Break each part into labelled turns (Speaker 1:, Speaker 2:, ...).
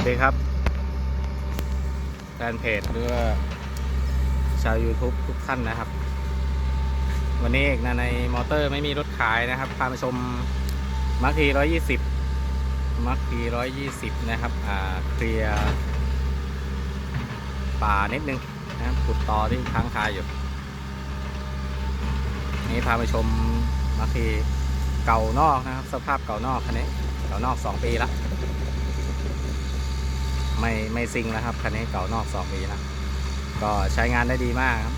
Speaker 1: วัสดีครับ แฟนเพจหรือว่าชาว YouTube ทุกท่านนะครับ วันนี้เอกนาในมอเตอร์ไม่มีรถขายนะครับ พามาชมมาร์คีร้อยยี่สิบมาร์คีร้อยยี่สิบนะครับ อ่า เคลียร์ป่านิดนึงนะครับขุดต่อที่ค้างคาอยู่ นี่พาไปชมมาร์คีเก่านอกนะครับ สภาพเก่านอกคันนี้ เก่านอกสองปีละ ไม่ไม่ซิงแล้วครับคันนี้เก่านอกสองปีแล้วก็ใช้งานได้ดีมากครับ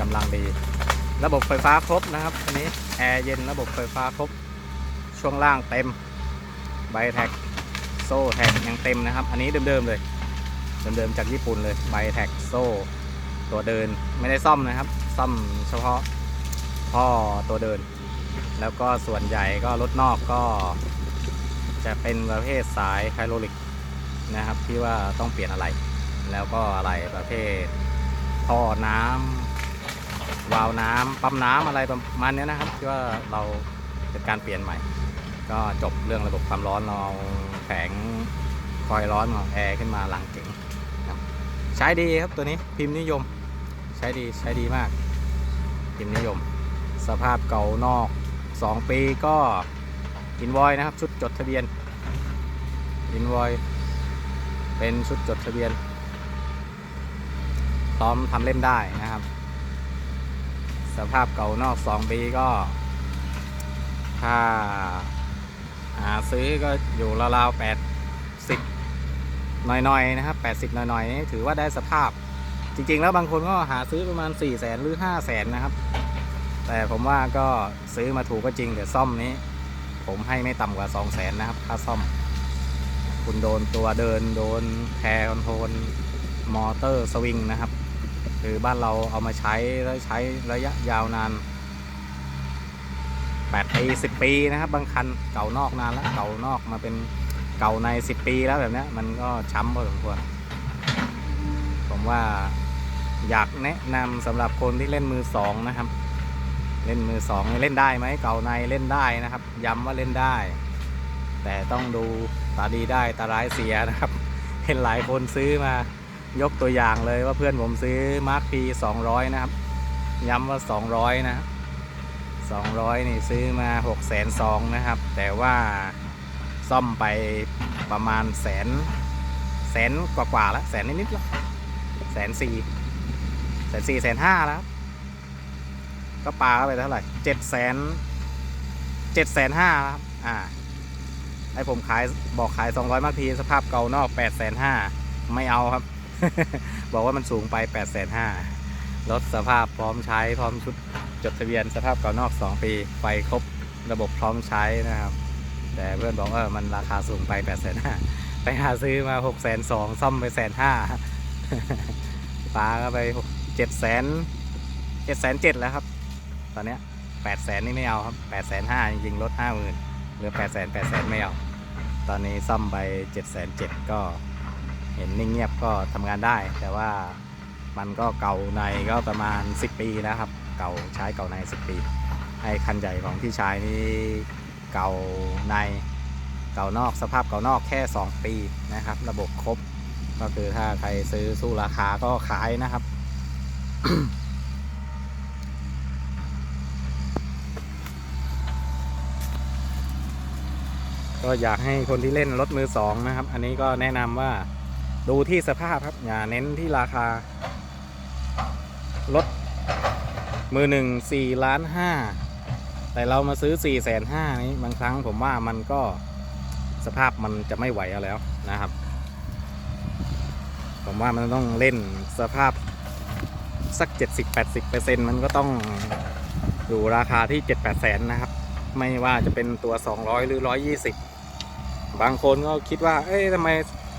Speaker 1: กำลังดี ระบบไฟฟ้าครบนะครับคันนี้แอร์เย็นระบบไฟฟ้าครบ ช่วงล่างเต็มใบแท็กโซ่แท็กยังเต็มนะครับ อันนี้เดิมๆเลยเดิมๆจากญี่ปุ่นเลยใบแท็กโซ่ ตัวเดินไม่ได้ซ่อมนะครับ ซ่อมเฉพาะท่อตัวเดิน แล้วก็ส่วนใหญ่ก็รถนอกก็จะเป็นประเภทสายไฮโดรลิกนะครับที่ว่าต้องเปลี่ยนอะไร แล้วก็อะไรประเภทท่อน้ำวาล์วน้ำปั๊มน้ำอะไรประมาณนี้นะครับ ที่ว่าเราเป็นการเปลี่ยนใหม่ ก็จบเรื่องระบบความร้อนเราแผงคอยล์ร้อนของแอร์ขึ้นมาหลังเก๋งใช้ดีครับตัวนี้พิมพ์นิยม ใช้ดีใช้ดีมาก พิมพ์นิยม สภาพเก่านอก 2 ปีก็อินวอยนะครับ ชุดจดทะเบียนอินวอยเป็นชุดจดทะเบียนพร้อมทำเล่นได้นะครับ สภาพเก่านอก 2 ปีก็ ถ้าหาซื้อก็อยู่ราวๆ80หน่อยๆนะครับ 80หน่อยๆนี่ถือว่าได้สภาพจริงๆ แล้วบางคนก็หาซื้อประมาณ 4 0 0แสนหรือ 5 0 0แสนนะครับ แต่ผมว่าก็ซื้อมาถูกก็จริงแต่ซ่อมนี้ ผมให้ไม่ต่ำกว่า2 0 0แสนนะครับค่าซ่อม คุณโดนตัวเดินโดนแพรคอนโทรลมอเตอร์สวิงนะครับ คือบ้านเราเอามาใช้แล้วใช้ระยะยาวนาน8ปี10 ปีนะครับ บางคันเก่านอกนานแล้วเก่านอกมาเป็นเก่าใน 10 ปีแล้วแบบนี้มันก็ช้ำพอสมควรผมว่าอยากแนะนำสำหรับคนที่เล่นมือสองนะครับ เล่นมือสองเล่นได้ไหมเก่าในเล่นได้นะครับ ย้ำว่าเล่นได้ แต่ต้องดูตาดีได้ตาร้ายเสียนะครับ เห็นหลายคนซื้อมายกตัวอย่างเลยว่าเพื่อนผมซื้อมาร์คพี200นะครับ ย้ำว่า200นะครับ200นี่ซื้อมา6 0 0 0 0นะครับ แต่ว่าซ่อมไปประมาณแสนแสนกว่าๆแล้วแสนนิดๆแล้วแสนสี่แสนสี่แสนห้าแล้ว ก็ปลาเข้าไปเท่าไหร่เจ็ดแสนเจ็ดแสนห้าครับ อ่าให้ผมขายบอกขายสองร้อยมากทีสภาพเก่านอกแปดแสนห้าไม่เอาครับ บอกว่ามันสูงไปแปดแสนห้ารถสภาพพร้อมใช้พร้อมชุดจดทะเบียนสภาพเก่านอกสองปีไฟครบระบบพร้อมใช้นะครับ แต่เพื่อนบอกว่ามันราคาสูงไปแปดแสนห้าไปหาซื้อมาหกแสนสองซ่อมไปแสนห้าปลาก็ไปเจ็ดแสนเจ็ดแสนเจ็ดแล้วครับ ตอนเนี้ยแปดแสนนี่ไม่เอาครับแปดแสนห้าจริงๆลดห้าหมื่นเหลือแปดแสนแปดแสนไม่เอา ตอนนี้ซ่อมไปเจ็ดแสนเจ็ดก็เห็นนิ่งเงียบก็ทำงานได้ แต่ว่ามันก็เก่าในก็ประมาณ 10 ปีแล้วครับ เก่าใช้เก่าใน 10 ปีไอ้คันใหญ่ของพี่ชายนี่เก่าในเก่านอกสภาพเก่านอกแค่ 2 ปีนะครับ ระบบครบ ก็คือถ้าใครซื้อสู้ราคาก็ขายนะครับ ก็อยากให้คนที่เล่นรถมือสองนะครับ อันนี้ก็แนะนำว่าดูที่สภาพครับ อย่าเน้นที่ราคารถมือหนึ่งสี่ล้านห้าแต่เรามาซื้อสี่แสนห้านี้บางครั้งผมว่ามันก็สภาพมันจะไม่ไหวแล้วนะครับ ผมว่ามันต้องเล่นสภาพสัก 70-80%มันก็ต้องอยู่ราคาที่ 7-8แสนนะครับ ไม่ว่าจะเป็นตัว 200 หรือ 120 บางคนก็คิดว่า เอ้ยทำไม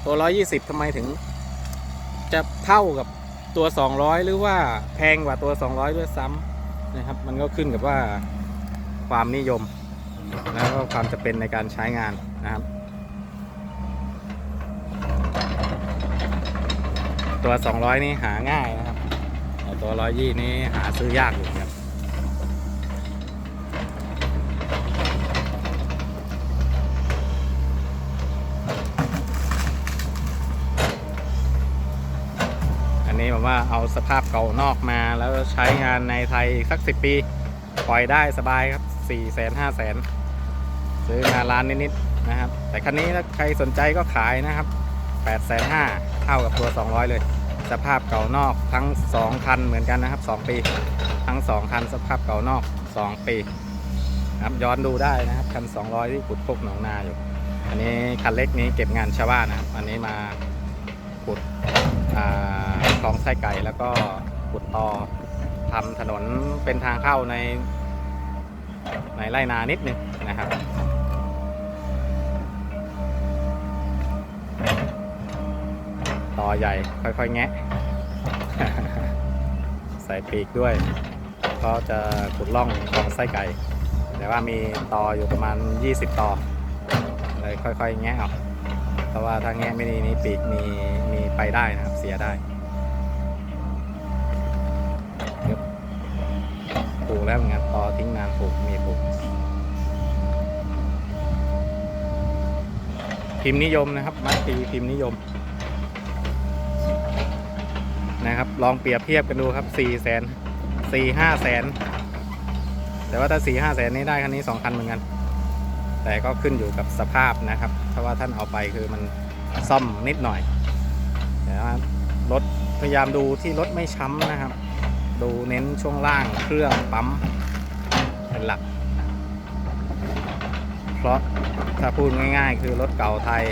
Speaker 1: ตัว 120ทำไมถึง จะเท่ากับตัว 200 หรือว่าแพงกว่าตัว 200 ด้วยซ้ำนะครับ มันก็ขึ้นกับว่าความนิยม แล้วก็ความจะเป็นในการใช้งานนะครับ ตัว 200 นี่หาง่ายนะครับแต่ตัว 120 นี่หาซื้อยากอยู่ครับ ว่าเอาสภาพเก่านอกมาแล้วใช้งานในไทยสักสิปี ปล่อยได้สบายครับ4ี่แสนห้าแสนซื้องานร้านนิดๆนะครับ แต่คันนี้ถ้าใครสนใจก็ขายนะครับ8ปดแสนห้าเท่ากับตัว 200 เลย สภาพเก่านอกทั้ง2คันเหมือนกันนะครับ 2 ปี ทั้ง 2 คันสภาพเก่านอก 2 ปีนะครับย้อนดูได้นะครับคัน 200 ที่ขุดพกหนองนาอยู่ อันนี้คันเล็กนี้เก็บงานชาวบ้านนะครับ อันนี้มาขุด คลองไส้ไก่แล้วก็ขุดต่อทำถนนเป็นทางเข้าใน ในไร่นานิดนึงนะครับต่อใหญ่ค่อยๆ แงะ ใส่ปีกด้วย ก็จะขุดล่องคลองไส้ไก่ แต่ว่ามีต่ออยู่ประมาณ 20 ต่อเลยค่อยๆ แงะเอาเพราะว่าถ้าแงะไม่ดีนี้ปีกมีมี ไปได้นะครับ เสียได้ปลูกแล้วเหมือนกันต่อทิ้งนานปลูกมีปลูกพิมพ์นิยมนะครับ มัดตีพิมพ์นิยม นะครับ ลองเปรียบเทียบกันดูครับ4ี่แสนสี่ห้าแสนแต่ว่าถ้าสี่ห้าแสนนี้ได้คันนี้สองคันเหมือนกัน แต่ก็ขึ้นอยู่กับสภาพนะครับถ้าว่าท่านเอาไปคือมันซ่อมนิดหน่อยารถพยายามดูที่รถไม่ช้ำนะครับ ดูเน้นช่วงล่างเครื่องปั๊มเป็นหลัก เพราะถ้าพูดง่าย ๆ คือรถเก่าไทย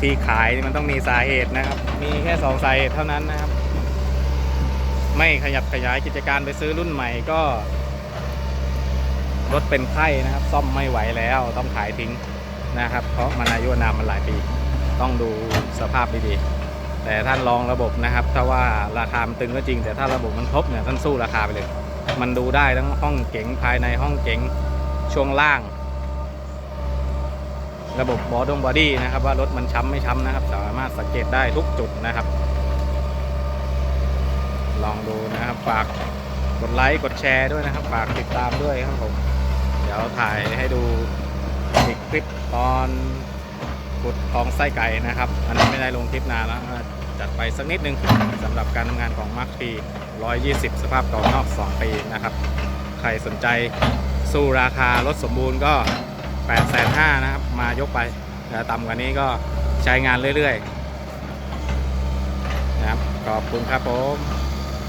Speaker 1: ที่ขายมันต้องมีสาเหตุนะครับ มีแค่สองสาเหตุเท่านั้นนะครับ ไม่ขยับขยายกิจการไปซื้อรุ่นใหม่ก็ รถเป็นไข้นะครับ ซ่อมไม่ไหวแล้วต้องขายทิ้งนะครับ เพราะมันอายุอานามมันหลายปี ต้องดูสภาพดีๆ แต่ท่านลองระบบนะครับ ถ้าว่าราคามันตึงก็จริง แต่ถ้าระบบมันครบเนี่ยท่านสู้ราคาไปเลย มันดูได้ทั้งห้องเก๋งภายในห้องเก๋งช่วงล่าง ระบบบอดงบอดี้นะครับ ว่ารถมันช้ำไม่ช้ำนะครับ สามารถสังเกตได้ทุกจุดนะครับ ลองดูนะครับฝากกดไลค์กดแชร์ด้วยนะครับ ฝากติดตามด้วยครับผม เดี๋ยวถ่ายให้ดูอีกคลิปตอน กดคลองไส้ไก่นะครับ อันนี้ไม่ได้ลงคลิปนานแล้วจัดไปสักนิดนึงสำหรับการทำงานของมาร์คที120 สภาพเก่านอก 2 ปีนะครับ ใครสนใจสู้ราคารถสมบูรณ์ก็8 5 0 0 0นะครับ มายกไปแต่ต่ำกว่านี้ก็ใช้งานเรื่อยๆนะครับขอบคุณครับผม